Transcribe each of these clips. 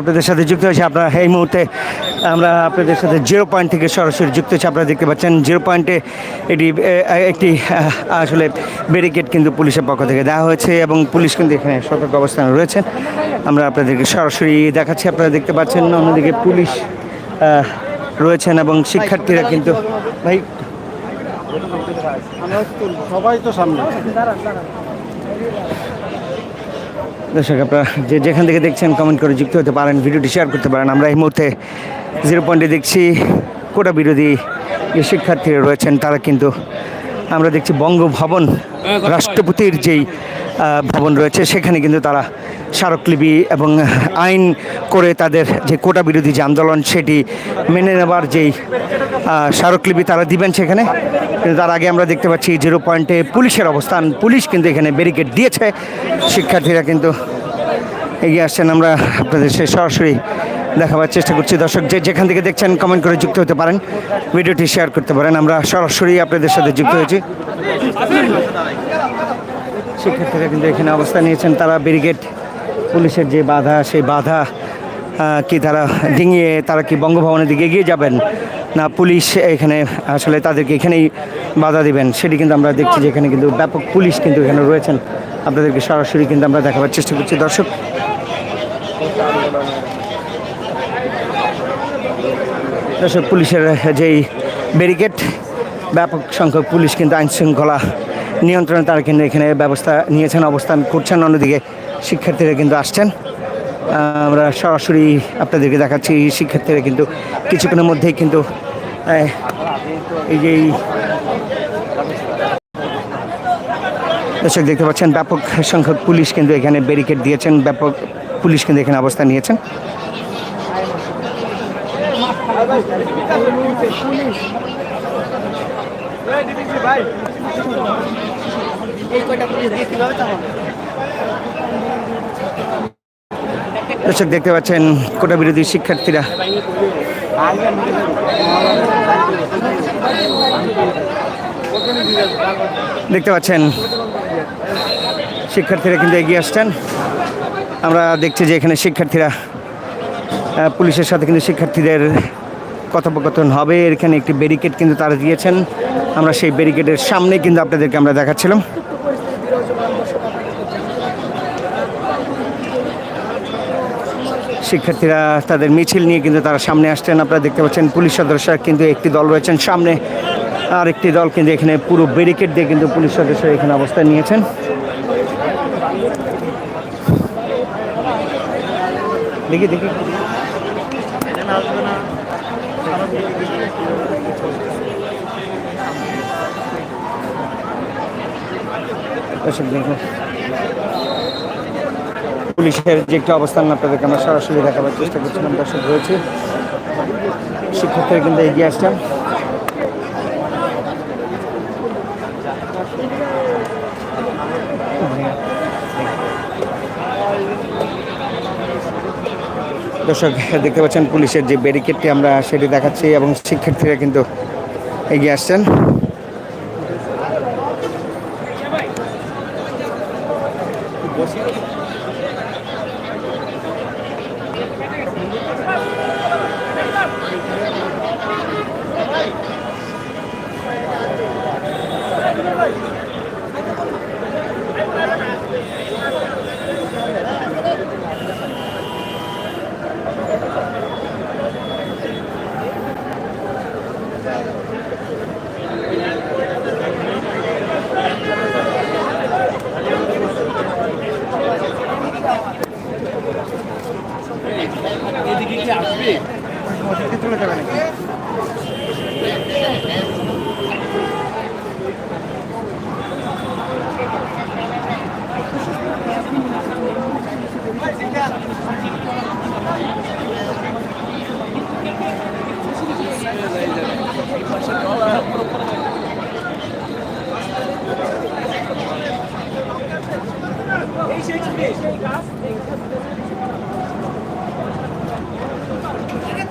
আপনাদের সাথে যুক্ত হয়েছে। আপনারা এই মুহূর্তে আমরা আপনাদের সাথে জিরো পয়েন্ট থেকে সরাসরি যুক্ত হচ্ছে আপনারা দেখতে পাচ্ছেন জিরো পয়েন্টে এটি একটি আসলে ব্যারিকেড কিন্তু পুলিশের পক্ষ থেকে দেওয়া হয়েছে এবং পুলিশ কিন্তু এখানে সতর্ক অবস্থানে রয়েছেন আমরা আপনাদেরকে সরাসরি দেখাচ্ছি। আপনারা দেখতে পাচ্ছেন অন্যদিকে পুলিশ রয়েছেন এবং শিক্ষার্থীরা কিন্তু ভাই। সবাই তো সামনে। দর্শক আপনারা যে যেখান থেকে দেখছেন কমেন্ট করে যুক্ত হতে পারেন ভিডিওটি শেয়ার করতে পারেন। আমরা এই মুহূর্তে জিরো পয়েন্টে দেখছি কোটা বিরোধী যে শিক্ষার্থীরা রয়েছেন তারা কিন্তু আমরা দেখছি বঙ্গভবন রাষ্ট্রপতির যেই ভবন রয়েছে। সেখানে কিন্তু তারা স্মারকলিপি এবং আইন করে তাদের যে কোটা বিরোধী যে আন্দোলন, সেটি মেনে নেবার যেই স্মারকলিপি তারা দিবেন সেখানে। কিন্তু তার আগে আমরা দেখতে পাচ্ছি জিরো পয়েন্টে পুলিশের অবস্থান। পুলিশ কিন্তু এখানে ব্যারিকেড দিয়েছে। শিক্ষার্থীরা কিন্তু এগিয়ে আসছেন। আমরা আপনাদের সে সরাসরি দেখাবার চেষ্টা করছি। দর্শক, যে যেখান থেকে দেখছেন কমেন্ট করে যুক্ত হতে পারেন। ভিডিওটি শেয়ার করতে পারেন। আমরা সরাসরি আপনাদের সাথে যুক্ত হয়েছি। শিক্ষার্থীরা কিন্তু এখানে অবস্থান নিয়েছেন তারা ব্যারিকেড পুলিশের যে বাধা, সেই বাধা কি তারা ডিঙিয়ে তারা কি বঙ্গভবনের দিকে এগিয়ে যাবেন? না, পুলিশ এখানে আসলে তাদেরকে এখানেই বাধা দিবেন? সেটি কিন্তু আমরা দেখছি যে এখানে কিন্তু ব্যাপক পুলিশ কিন্তু এখানে রয়েছেন। আপনাদেরকে সরাসরি কিন্তু আমরা দেখাবার চেষ্টা করছি। দর্শক দর্শক, পুলিশের যেই ব্যারিকেড, ব্যাপক সংখ্যক পুলিশ কিন্তু আইন শৃঙ্খলা নিয়ন্ত্রণে তারা কিন্তু এখানে ব্যবস্থা নিয়েছেন, অবস্থান করছেন। অন্যদিকে শিক্ষার্থীরা কিন্তু আসছেন। আমরা সরাসরি আপনাদেরকে দেখাচ্ছি, শিক্ষার্থীরা কিন্তু কিছুক্ষণের মধ্যেই কিন্তু এই যে দর্শক দেখতে পাচ্ছেন, ব্যাপক সংখ্যক পুলিশ কিন্তু এখানে ব্যারিকেড দিয়েছেন, ব্যাপক পুলিশ কিন্তু এখানে অবস্থান নিয়েছেন। দর্শক, দেখতে পাচ্ছেন কোটা বিরোধী শিক্ষার্থীরা। দেখতে পাচ্ছেন শিক্ষার্থীরা কিন্তু এগিয়ে আসছেন। আমরা দেখছি যে এখানে শিক্ষার্থীরা পুলিশের সাথে কিন্তু শিক্ষার্থীদের কথোপকথন হবে। এখানে একটি ব্যারিকেড কিন্তু তারা দিয়েছেন। আমরা সেই ব্যারিকেডের সামনে কিন্তু আপনাদেরকে আমরা দেখাচ্ছিলাম। শিক্ষার্থীরা তাদের মিছিল নিয়ে কিন্তু তারা সামনে আসছেন। আপনারা দেখতে পাচ্ছেন পুলিশ সদস্যরা কিন্তু একটি দল রয়েছেন। সামনে আর একটি দল কিন্তু এখানে পুরো ব্যারিকেড দিয়ে কিন্তু পুলিশ সদস্যরা এখানে অবস্থান নিয়েছেন। দেখি দেখি। দেখুন পুলিশের যে একটি অবস্থান, আপনাদেরকে আমরা সরাসরি দেখাবার চেষ্টা করছিলাম দর্শক রয়েছে। শিক্ষার্থীরা কিন্তু এগিয়ে আসছেন। দর্শক, দেখতে পাচ্ছেন পুলিশের যে ব্যারিকেডটি, আমরা সেটি দেখাচ্ছি এবং শিক্ষার্থীরা কিন্তু এগিয়ে আসছেন।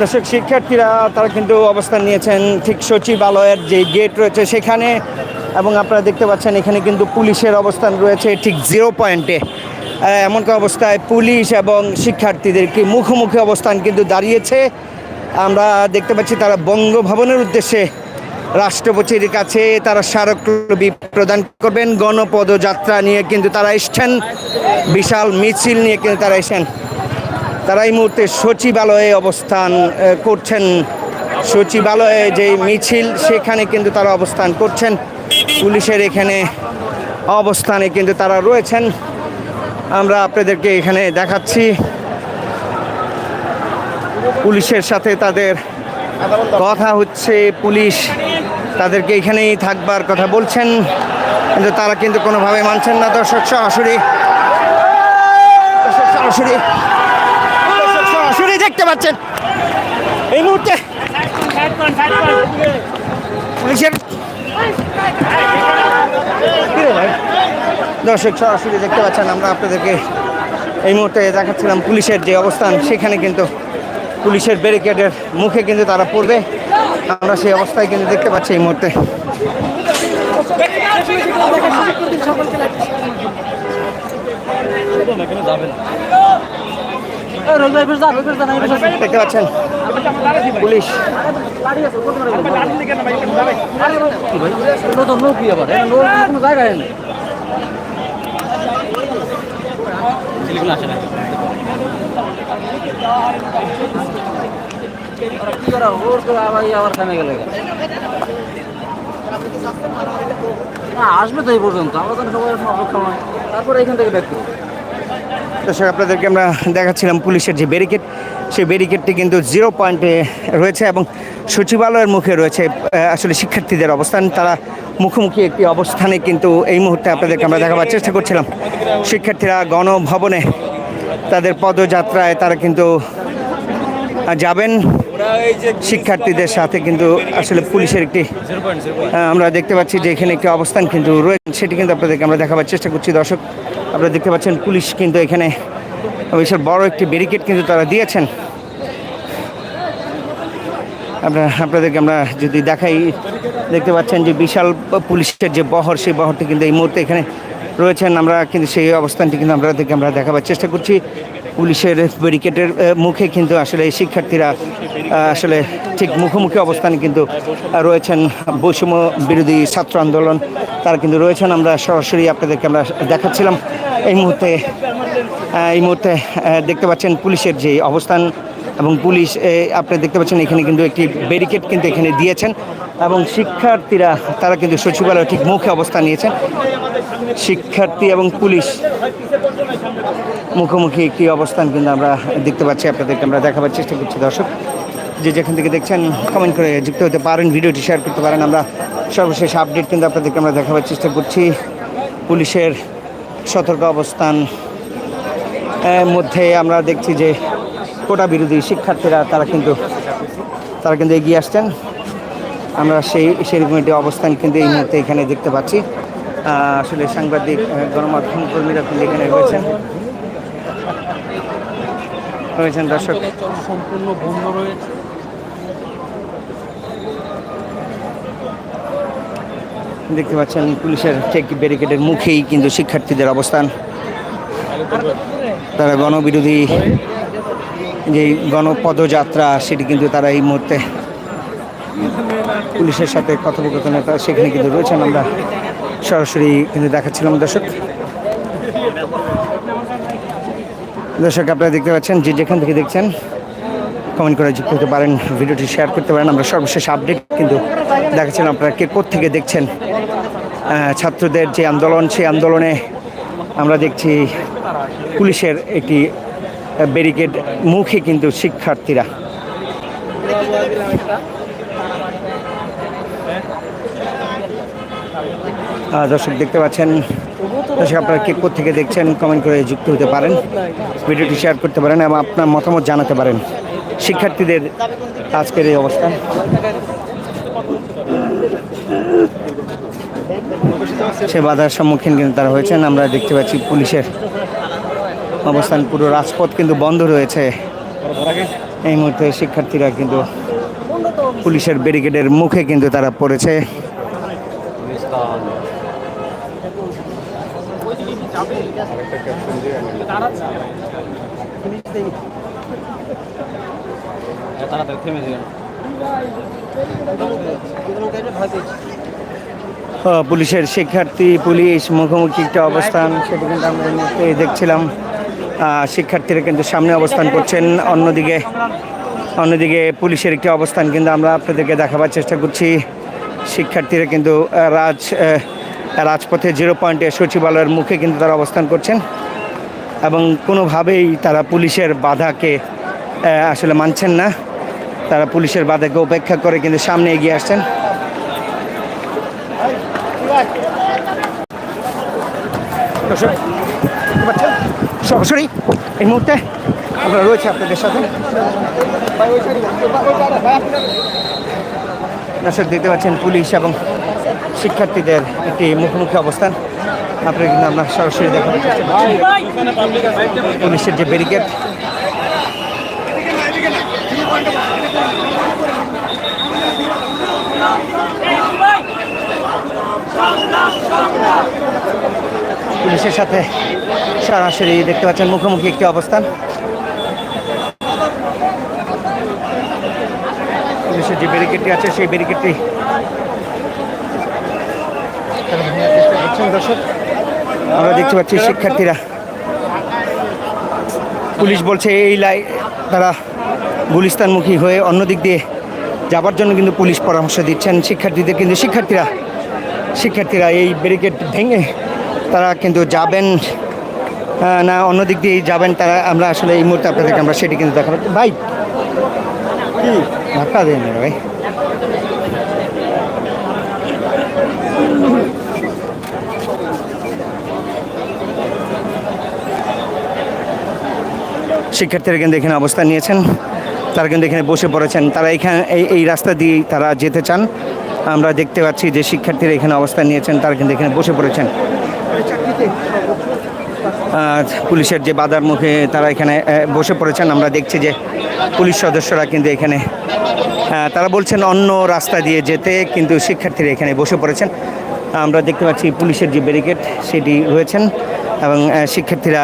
দর্শক, শিক্ষার্থীরা, তারা কিন্তু অবস্থান নিয়েছেন ঠিক সচিবালয়ের যে গেট রয়েছে সেখানে, এবং আপনারা দেখতে পাচ্ছেন এখানে কিন্তু পুলিশের অবস্থান রয়েছে ঠিক জিরো পয়েন্টে। এমন একটা অবস্থায় পুলিশ এবং শিক্ষার্থীদেরকে মুখোমুখি অবস্থান কিন্তু দাঁড়িয়েছে। আমরা দেখতে পাচ্ছি তারা বঙ্গভবনের উদ্দেশ্যে রাষ্ট্রপতির কাছে তারা স্মারকলিপি প্রদান করবেন। গণপদযাত্রা নিয়ে কিন্তু তারা এসছেন। বিশাল মিছিল নিয়ে কিন্তু তারা এসেছেন। তারা এই মুহূর্তে সচিবালয়ে অবস্থান করছেন। সচিবালয়ে যে মিছিল, সেখানে কিন্তু তারা অবস্থান করছেন। পুলিশের এখানে অবস্থানে কিন্তু তারা রয়েছেন। আমরা আপনাদেরকে এখানে দেখাচ্ছি। পুলিশের সাথে তাদের কথা হচ্ছে পুলিশ। তাদেরকে এখানেই থাকবার কথা বলছেন। কিন্তু তারা কিন্তু কোনোভাবে মানছেন না, দর্শক সরাসরি। দর্শক সরাসরি। সরাসরি দেখতে পাচ্ছেন। এই মুহূর্তে পুলিশের? দর্শক সরাসরি দেখতে পাচ্ছেন, আমরা আপনাদেরকে এই মুহূর্তে দেখাচ্ছিলাম পুলিশের যে অবস্থান, সেখানে কিন্তু পুলিশের ব্যারিকেডের মুখে কিন্তু তারা পড়বে। আমরা সেই অবস্থায় কিন্তু দেখতে পাচ্ছি এই মুহূর্তে। দেখতে পাচ্ছেন, পুলিশ। দর্শক আপনাদেরকে আমরা দেখাচ্ছিলাম পুলিশের যে ব্যারিকেড সেই ব্যারিকেডটি কিন্তু জিরো পয়েন্টে রয়েছে এবং সচিবালয়ের মুখে রয়েছে আসলে শিক্ষার্থীদের অবস্থান। তারা মুখোমুখি একটি অবস্থানে কিন্তু এই মুহূর্তে আপনাদেরকে আমরা দেখাবার চেষ্টা করছিলাম। শিক্ষার্থীরা গণভবনে তাদের পদযাত্রায় তারা কিন্তু যাবেন। শিক্ষার্থীদের সাথে কিন্তু আসলে পুলিশের একটি আমরা দেখতে পাচ্ছি যে এখানে একটি অবস্থান কিন্তু রয়েছে, সেটি কিন্তু আপনাদেরকে আমরা দেখাবার চেষ্টা করছি। দর্শক, আপনারা দেখতে পাচ্ছেন পুলিশ কিন্তু এখানে বিশাল বড় একটি ব্যারিকেড কিন্তু তারা দিয়েছেন। আমরা, আপনাদেরকে আমরা যদি দেখাই, দেখতে পাচ্ছেন যে বিশাল পুলিশের যে বহর, সেই বহরটি কিন্তু এই মুহূর্তে এখানে রয়েছেন। আমরা কিন্তু সেই অবস্থানটি কিন্তু আমরা আপনাদেরকে আমরা দেখাবার চেষ্টা করছি। পুলিশের ব্যারিকেডের মুখে কিন্তু আসলে শিক্ষার্থীরা আসলে ঠিক মুখোমুখি অবস্থানে কিন্তু রয়েছেন। বৈষম্য বিরোধী ছাত্র আন্দোলন, তারা কিন্তু রয়েছেন। আমরা সরাসরি আপনাদেরকে আমরা দেখাচ্ছিলাম। এই মুহূর্তে এই মুহূর্তে দেখতে পাচ্ছেন পুলিশের যে অবস্থান এবং পুলিশ আপনি দেখতে পাচ্ছেন এখানে কিন্তু একটি ব্যারিকেড কিন্তু এখানে দিয়েছেন এবং শিক্ষার্থীরা, তারা কিন্তু সচিবালয় ঠিক মুখে অবস্থান নিয়েছেন। শিক্ষার্থী এবং পুলিশ মুখোমুখি একটি অবস্থান কিন্তু আমরা দেখতে পাচ্ছি, আপনাদেরকে আমরা দেখাবার চেষ্টা করছি। দর্শক, যে যেখান থেকে দেখছেন কমেন্ট করে যুক্ত হতে পারেন, ভিডিওটি শেয়ার করতে পারেন। আমরা সর্বশেষ আপডেট কিন্তু আপনাদেরকে আমরা দেখাবার চেষ্টা করছি। পুলিশের সতর্ক অবস্থান মধ্যে আমরা দেখছি যে কোটা বিরোধী শিক্ষার্থীরা তারা কিন্তু তারা কিন্তু এগিয়ে আসছেন। আমরা সেই সেরকম একটি অবস্থান কিন্তু এই মুহূর্তে এখানে দেখতে পাচ্ছি। আসলে সাংবাদিক গণমাধ্যম কর্মীরা কিন্তু এখানে রয়েছেন। রয়েছেন দর্শক। সম্পূর্ণ বন্ধ রয়েছে। দেখতে পাচ্ছেন পুলিশের ঠিক ব্যারিকেডের মুখেই কিন্তু শিক্ষার্থীদের অবস্থান। তারা গণবিরোধী যে গণপদযাত্রা, সেটি কিন্তু তারা এই মুহূর্তে পুলিশের সাথে কথোপকথনে তারা সেখানে কিন্তু রয়েছেন। আমরা সরাসরি কিন্তু দেখাচ্ছিলাম দর্শক। দর্শক, আপনারা দেখতে পাচ্ছেন যে যেখান থেকে দেখছেন কমেন্ট করে যুক্ত হতে পারেন, ভিডিওটি শেয়ার করতে পারেন। আমরা সর্বশেষ আপডেট কিন্তু দেখাচ্ছিলাম আপনারা কে থেকে দেখছেন। ছাত্রদের যে আন্দোলন, সেই আন্দোলনে আমরা দেখছি পুলিশের একটি ব্যারিকেড মুখে কিন্তু শিক্ষার্থীরা। দর্শক দেখতে পাচ্ছেন। দর্শক, আপনারা কে থেকে দেখছেন কমেন্ট করে যুক্ত হতে পারেন। ভিডিওটি শেয়ার করতে পারেন এবং আপনার মতামত জানাতে পারেন। শিক্ষার্থীদের আজকের এই অবস্থা। সে বাধার সম্মুখীন কিন্তু তারা হয়েছেন। আমরা দেখতে পাচ্ছি পুলিশের অবস্থান পুরো রাজপথ কিন্তু বন্ধ রয়েছে। এই মুহূর্তে শিক্ষার্থীরা কিন্তু পুলিশের ব্যারিকেডের মুখে কিন্তু তারা পড়েছে। পুলিশের শিক্ষার্থী, পুলিশ মুখোমুখি একটা অবস্থান, সেটা কিন্তু আমরা দেখছিলাম। শিক্ষার্থীরা কিন্তু সামনে অবস্থান করছেন। অন্যদিকে অন্যদিকে পুলিশের একটি অবস্থান কিন্তু আমরা আপনাদেরকে দেখাবার চেষ্টা করছি। শিক্ষার্থীরা কিন্তু রাজ রাজপথে জিরো পয়েন্টে সচিবালয়ের মুখে কিন্তু তারা অবস্থান করছেন এবং কোনোভাবেই তারা পুলিশের বাধাকে আসলে মানছেন না। তারা পুলিশের বাধাকে উপেক্ষা করে কিন্তু সামনে এগিয়ে আসছেন। দর্শক? সরাসরি এই মুহূর্তে আমরা রয়েছে আপনাদের সাথে। দর্শক দেখতে পাচ্ছেন পুলিশ এবং শিক্ষার্থীদের একটি মুখোমুখি অবস্থান। আপনারা কিন্তু আমরা সরাসরি দেখার পুলিশের যে ব্যারিকেড পুলিশের সাথে সরাসরি দেখতে পাচ্ছেন মুখোমুখি একটি অবস্থান। পুলিশের যে ব্যারিকেডটি আছে, সেই ব্যারিকেডটি আমরা দেখতে পাচ্ছি শিক্ষার্থীরা। পুলিশ বলছে, এই লাই, তারা গুলিস্তানমুখী হয়ে অন্য দিক দিয়ে যাবার জন্য কিন্তু পুলিশ পরামর্শ দিচ্ছেন শিক্ষার্থীদের। কিন্তু শিক্ষার্থীরা শিক্ষার্থীরা এই ব্যারিকেড ভেঙে তারা কিন্তু যাবেন না, অন্য দিক দিয়ে যাবেন, তারা আমরা আসলে এই মুহূর্তে আপনাদেরকে আমরা সেটি কিন্তু দেখাবো। ভাই, কি ধাক্কা দেন ভাই। শিক্ষার্থীরা কিন্তু এখানে অবস্থান নিয়েছেন, তারা কিন্তু এখানে বসে পড়েছেন, তারা এখানে এই এই রাস্তা দিয়েই তারা যেতে চান। আমরা দেখতে পাচ্ছি যে শিক্ষার্থীরা এখানে অবস্থান নিয়েছেন, তারা কিন্তু এখানে বসে পড়েছেন। পুলিশের যে বাধার মুখে তারা এখানে বসে পড়েছেন, আমরা দেখছি যে পুলিশ সদস্যরা কিন্তু এখানে তারা বলছেন অন্য রাস্তা দিয়ে যেতে, কিন্তু শিক্ষার্থীরা এখানে বসে পড়েছেন। আমরা দেখতে পাচ্ছি পুলিশের যে ব্যারিকেড, সেটি রয়েছেন এবং শিক্ষার্থীরা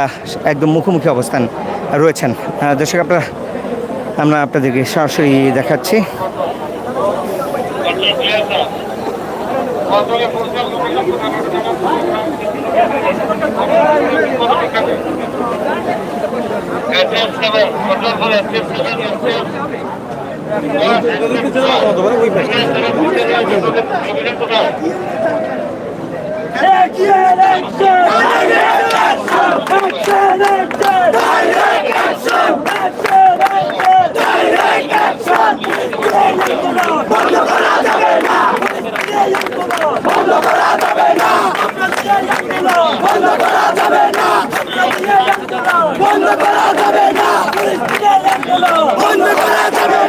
একদম মুখোমুখি অবস্থান রয়েছেন। দর্শক, আপনারা, আমরা আপনাদেরকে সরাসরি দেখাচ্ছি। বন্ধ বন্ধ করা যাবে না। বন্ধ করা যাবে না বন্ধ করা যাবে না বন্ধ করা যাবে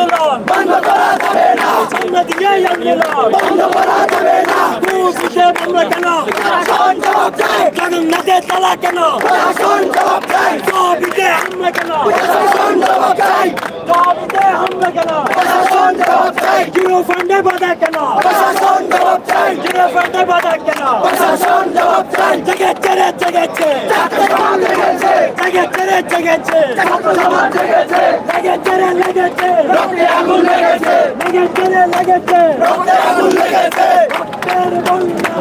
আন্দোলন। বন্ধ করা যাবে না। সামনে দিয়ে আন্দোলন। বন্ধ করা যাবে না। পুলিশে আমরা কেন? প্রশাসন জবাব চাই। জগন্নাথে তালা কেন? প্রশাসন জবাব চাই। জবাবিতে আমরা কেন? প্রশাসন জবাব চাই। জবাবিতে আমরা কেন? প্রশাসন জবাব চাই। জিরো ফান্ডে বাধা কেন? ফান্ডে বাধা কেন প্রশাসন জবাব চাই জেগেছে। রে জেগেছে জেগেছে রে জেগেছে। লেগেছে রে লেগেছে রক্তে আগুন লেগেছে। লেগেছে রে লেগেছে রক্তে আগুন লেগেছে। রক্তের বন্যা।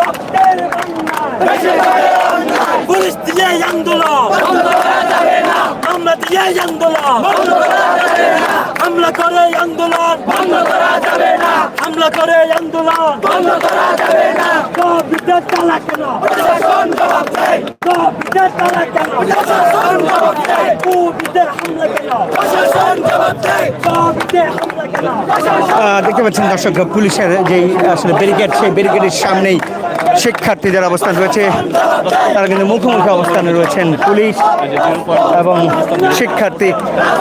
রক্তের বন্যা। পুলিশ দিয়ে আন্দোলন। বন্ধ করা যাবে না। আমরা দিয়ে আন্দোলন। বন্ধ করা যাবে না। হামলা করে আন্দোলন। বন্ধ করা যাবে না। হামলা করে আন্দোলন। বন্ধ করা যাবে না। তালা কেন? তালা কেন? দেখতে পাচ্ছেন দর্শক পুলিশের যেই আসলে ব্যারিকেড সেই ব্যারিকেডের সামনেই শিক্ষার্থীদের অবস্থান রয়েছে। তারা কিন্তু মুখোমুখি অবস্থানে রয়েছেন পুলিশ এবং শিক্ষার্থী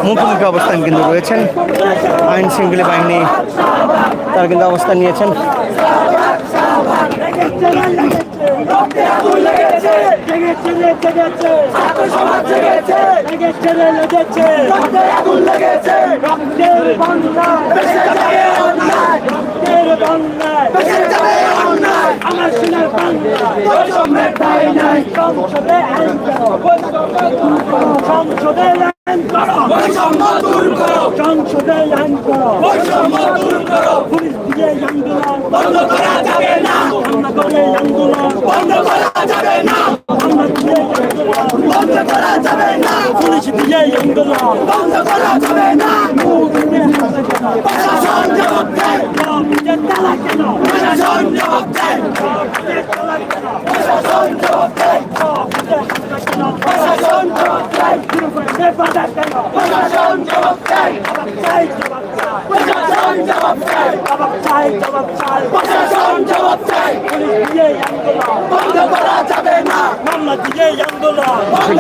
মুখোমুখি অবস্থান কিন্তু রয়েছেন। আইন শৃঙ্খলা বাহিনী তারা কিন্তু অবস্থান নিয়েছেন। রক্তে আগুন লেগেছে লেগেছে লেগেছে ছাত্র সমাজ লেগেছে লেগেছে লেগেছে রক্তে আগুন লেগেছে রক্তের বন্যা আমার সোনার বাংলা বৈষম্য দূর করো সংসদে আইন করো বৈষম্য দূর করো পুলিশ দিয়ে আন্দোলন বন্ধ করা যাবে না বন্ধ করা যাবে না। দিয়ে আন্দোলন বন্ধ করা যাবে না প্রশাসন জবাব দেয় প্রশাসন জবাব দেয় প্রশাসন জবাব দেয় প্রশাসন জবাব দেয় প্রশাসন জবাব দেয় চাই জবাব চাই প্রশাসন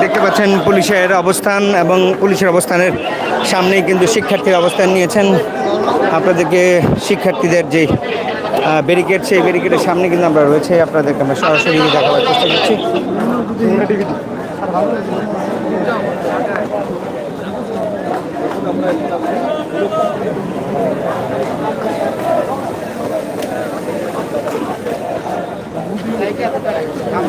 দেখতে পাচ্ছেন পুলিশের অবস্থান এবং পুলিশের অবস্থানের সামনেই কিন্তু শিক্ষার্থীর অবস্থান নিয়েছেন। আপনাদেরকে শিক্ষার্থীদের যে ব্যারিকেড সেই ব্যারিকেডের সামনে কিন্তু আমরা রয়েছে। আপনাদেরকে আমরা সরাসরি দেখাবার চেষ্টা করছি। I'm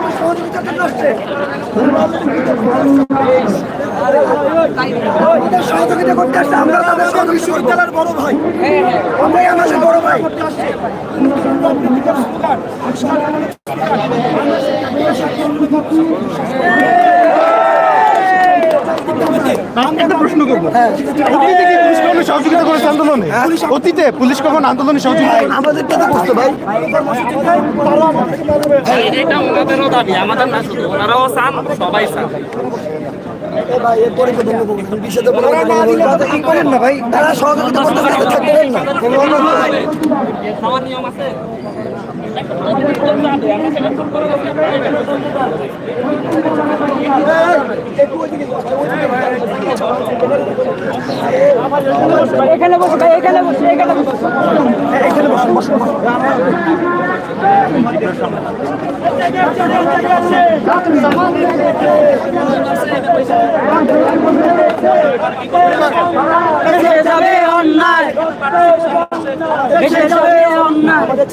সহযোগিতা করতে আসছে। আমরা তাদের বিশ্ববিদ্যালয়ের বড় ভাই আমরাই আমাদের বড় ভাই। একটা প্রশ্ন করব। অতীতে কি পুলিশ কখনো সহযোগিতা করেছে আন্দোলনে? অতীতে পুলিশ কখন আন্দোলনে সহযোগিতা? আমাদের তো বুঝতে ভাই। এটা ওনাদেরও দাবি আমাদের না শুধু ওনারাও চান সবাই চান। ভাই এরপরে তো বলব বিষয়তে বলব কি করেন না ভাই। তারা সহযোগিতা করতে পারলে না। খাওয়ার নিয়ম আছে? এখানে বসে ভাই এখানে বসে এখানে বসে। এখানে বসে যাবে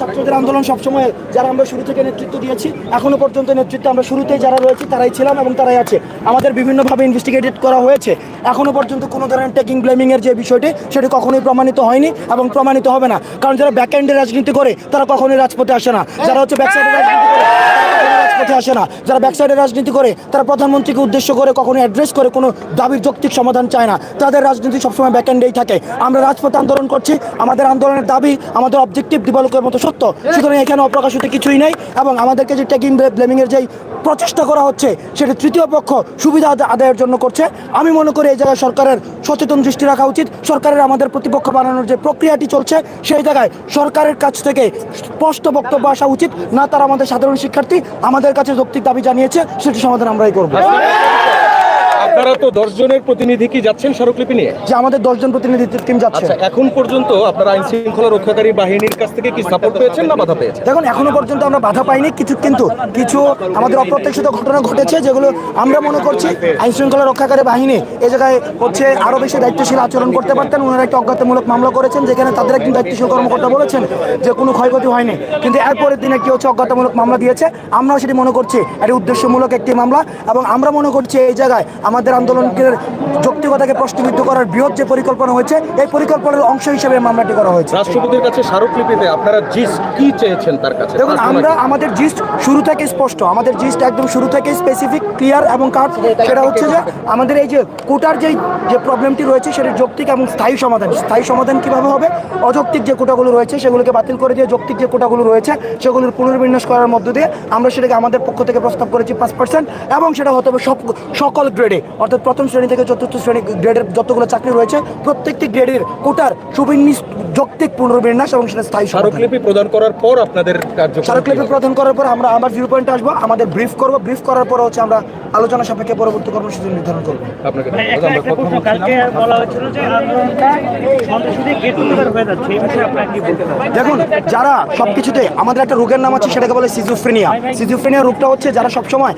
ছাত্রদের আন্দোলন সবসময় যারা আমরা শুরু থেকে নেতৃত্ব দিয়েছি এখনও পর্যন্ত নেতৃত্ব আমরা শুরুতেই যারা রয়েছে তারাই ছিলাম এবং তারাই আছে। আমাদের বিভিন্নভাবে ইনভেস্টিগেটেড করা হয়েছে। এখনও পর্যন্ত কোনো ধরনের টেকিং ব্লেমিং এর যে বিষয়টি সেটি কখনোই প্রমাণিত হয়নি এবং প্রমাণিত হবে না। কারণ যারা ব্যাক এন্ডে রাজনীতি করে তারা কখনোই রাজপথে আসে না। যারা হচ্ছে ব্যাক সাইডে রাজনীতি করে রাজপথে আসে না। যারা ব্যাক সাইডে রাজনীতি করে তারা প্রধানমন্ত্রীকে উদ্দেশ্য করে কখনো অ্যাড্রেস করে কোনো দাবির যৌক্তিক সমাধান চায় না। তাদের রাজনীতি সবসময় ব্যাক এন্ডেই থাকে। আমরা রাজপথ আন্দোলন করছি। আমাদের আন্দোলনের দাবি, আমাদের অবজেক্টিভ দিবালোকের মতো সত্য। সুতরাং এখানে অপ্রকাশিত কিছুই নেই এবং আমাদেরকে যে টেকিং ব্লেমিং এর যেই প্রচেষ্টা করা হচ্ছে, সেটা তৃতীয় পক্ষ সুবিধা আদায়ের জন্য করছে। আমি মনে করি এই জায়গায় সরকারের সচেতন দৃষ্টি রাখা উচিত। সরকারের আমাদের প্রতিপক্ষ বানানোর যে প্রক্রিয়াটি চলছে, সেই জায়গায় সরকারের কাছ থেকে স্পষ্ট বক্তব্য আসা উচিত। না, তারা আমাদের সাধারণ শিক্ষার্থী, আমাদের কাছে যৌক্তিক দাবি জানিয়েছে, সেটি সমাধান আমরাই করব। আপনারা তো দশ জনের প্রতিনিধি কি যাচ্ছেন স্মারকলিপি নিয়ে? যে আমাদের দশজন প্রতিনিধি টিম যাচ্ছে। আচ্ছা এখন পর্যন্ত আপনারা আইন শৃঙ্খলা রক্ষাকারী বাহিনীর কাছ থেকে কি সাপোর্ট পেয়েছেন না বাধা পেয়েছেন? দেখুন এখনও পর্যন্ত আমরা বাধা পাইনি। কিছু কিন্তু কিছু আমাদের অপ্রত্যাশিত ঘটনা ঘটেছে যেগুলো আমরা মনে করছি আইন শৃঙ্খলা রক্ষাকারী বাহিনী এ জায়গায় হচ্ছে আরও বেশি দায়িত্বশীল আচরণ করতে পারতেন। ওনারা একটা অজ্ঞাতমূলক মামলা করেছেন যেখানে তাদের একজন দায়িত্বশীল কর্মকর্তা বলেছেন যে কোনো ক্ষয়ক্ষতি হয়নি। কিন্তু এরপরের দিনে কি হচ্ছে অজ্ঞাতমূলক মামলা দিয়েছে। আমরাও সেটি মনে করছি এটি উদ্দেশ্যমূলক একটি মামলা এবং আমরা মনে করছি এই জায়গায় আমাদের আন্দোলনের যৌক্তিকতাকে প্রশ্নবিদ্ধ করার বৃহৎ যে পরিকল্পনা হয়েছে এই পরিকল্পনার অংশ হিসেবে মামলাটি করা হয়েছে। রাষ্ট্রপতির কাছে স্মারকলিপিতে আপনারা জিস কি চেয়েছেন তার কাছে? দেখুন আমরা আমাদের জিস্ট শুরু থেকে স্পষ্ট আমাদের জিস্ট একদম শুরু থেকে স্পেসিফিক ক্লিয়ার এবং কাট। সেটা হচ্ছে যে আমাদের এই যে কোটার যেই যে প্রবলেমটি রয়েছে সেটির যৌক্তিক এবং স্থায়ী সমাধান। স্থায়ী সমাধান কীভাবে হবে? অযৌক্তিক যে কোটাগুলো রয়েছে সেগুলোকে বাতিল করে দিয়ে যৌক্তিক যে কোটাগুলো রয়েছে সেগুলোর পুনর্বিন্যাস করার মধ্য দিয়ে আমরা সেটাকে আমাদের পক্ষ থেকে প্রস্তাব করেছি পাঁচ পার্সেন্ট এবং সেটা হতে হবে সব সকল গ্রেডে অর্থাৎ প্রথম শ্রেণি থেকে চতুর্থ শ্রেণি গ্রেডের যতগুলো চাকরি রয়েছে প্রত্যেকটি গ্রেডের কোটার সুবিন্যাস যৌক্তিক পুনর্বিন্যাস এবং সেটা স্থায়ী স্মারকলিপি প্রদান করার পর আপনাদের কার্যক্রম স্মারকলিপি প্রদান করার পর আমরা আবার জিরো পয়েন্টে আসব। আমাদের ব্রিফ করব। ব্রিফ করার পর হচ্ছে আমরা আলোচনা সাপেক্ষে পরবর্তী কর্মসূচি নির্ধারণ করব। আপনাকে মানে দেখুন যারা সব কিছুতে আমাদের একটা রোগের নাম আছে সেটাকে বলে সিজোফ্রেনিয়া সিজোফ্রেনিয়া রোগটা হচ্ছে যারা সবসময়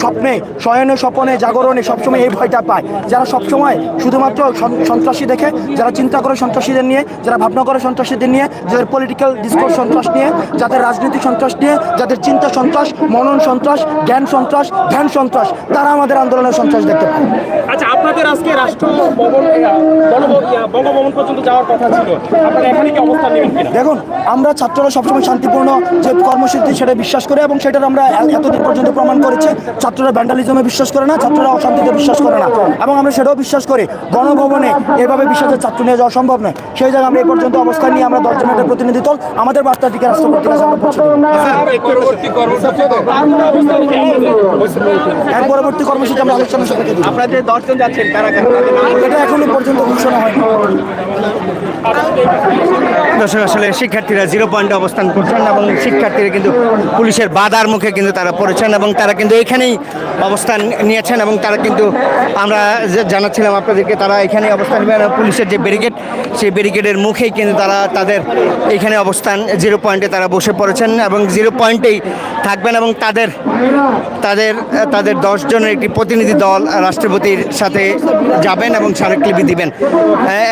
স্বপ্নে শয়নে স্বপনে জাগরণে সবসময় এই ভয়টা পায়। যারা সবসময় শুধুমাত্র সন্ত্রাসী দেখে যারা চিন্তা করে সন্ত্রাসীদের নিয়ে যারা ভাবনা করে সন্ত্রাসীদের নিয়ে যাদের পলিটিক্যাল ডিসকোর্স সন্ত্রাস নিয়ে যাদের রাজনৈতিক সন্ত্রাস নিয়ে যাদের চিন্তা সন্ত্রাস মনন সন্ত্রাস জ্ঞান সন্ত্রাস ধ্যান সন্ত্রাস তারা আমাদের আন্দোলনের সন্ত্রাস দেখতে পায়। আচ্ছা আপনাদের আজকে রাষ্ট্র বঙ্গভবন পর্যন্ত যাওয়ার কথা ছিল। আপনারা এখানে কি অবস্থান নেবেন দেখুন আমরা ছাত্ররা সবসময় শান্তিপূর্ণ যে কর্মসূচি সেটা বিশ্বাস করে এবং সেটার আমরা এতদিন পর্যন্ত প্রমাণ করেছি। ছাত্ররা ভ্যান্ডালিজমে বিশ্বাস করে না ছাত্ররা অশান্তিতে বিশ্বাস করে না। এবং আমরা সেটাও বিশ্বাস করি গণভবনে এভাবে বিশ্বাসের ছাত্র নিয়ে যাওয়া সম্ভব নয়। সেই জায়গায় আমরা এই পর্যন্ত অবস্থান নিয়ে আমরা দশ জনের প্রতিনিধি দল আমাদের বার্তাটিকে রাষ্ট্রপতির কাছে আমরা পৌঁছে এর পরবর্তী কর্মসূচি আমরা আলোচনা সভাকে দিই আপনাদের দশজন যাচ্ছেন কারা এটা এখনও পর্যন্ত ঘোষণা হয়নি। দর্শক, আসলে শিক্ষার্থীরা জিরো পয়েন্টে অবস্থান করছেন এবং শিক্ষার্থীরা কিন্তু পুলিশের বাধার মুখে কিন্তু তারা পড়েছেন এবং তারা কিন্তু এখানেই অবস্থান নিয়েছেন এবং তারা কিন্তু আমরা জানাচ্ছিলাম আপনাদেরকে, তারা এখানে অবস্থান নেবেন পুলিশের যে ব্যারিকেড, সেই ব্যারিকেডের মুখেই কিন্তু তারা তাদের এখানে অবস্থান, জিরো পয়েন্টে তারা বসে পড়েছেন এবং জিরো পয়েন্টেই থাকবেন এবং তাদের তাদের তাদের দশ জনের একটি প্রতিনিধি দল রাষ্ট্রপতির সাথে যাবেন এবং স্মারকলিপি দিবেন।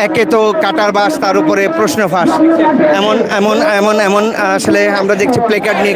একে তো কাটার বাস, তার উপরে প্রশ্ন ফাঁস। এমন এমন এমন এমন আসলে আমরা দেখছি প্লেকার্ড নিয়ে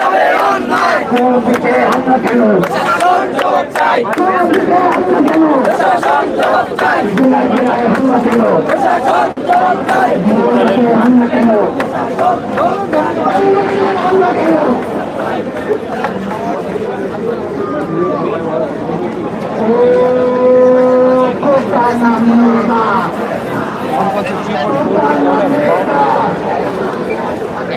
যাবে অন্যায়। দুর্নীতি আমরা কেন প্রশাসন জবাব চাই। দুর্নীতি আমরা কেন প্রশাসন জবাব চাই। দুর্নীতি আমরা কেন প্রশাসন জবাব চাই। দুর্নীতি আমরা কেন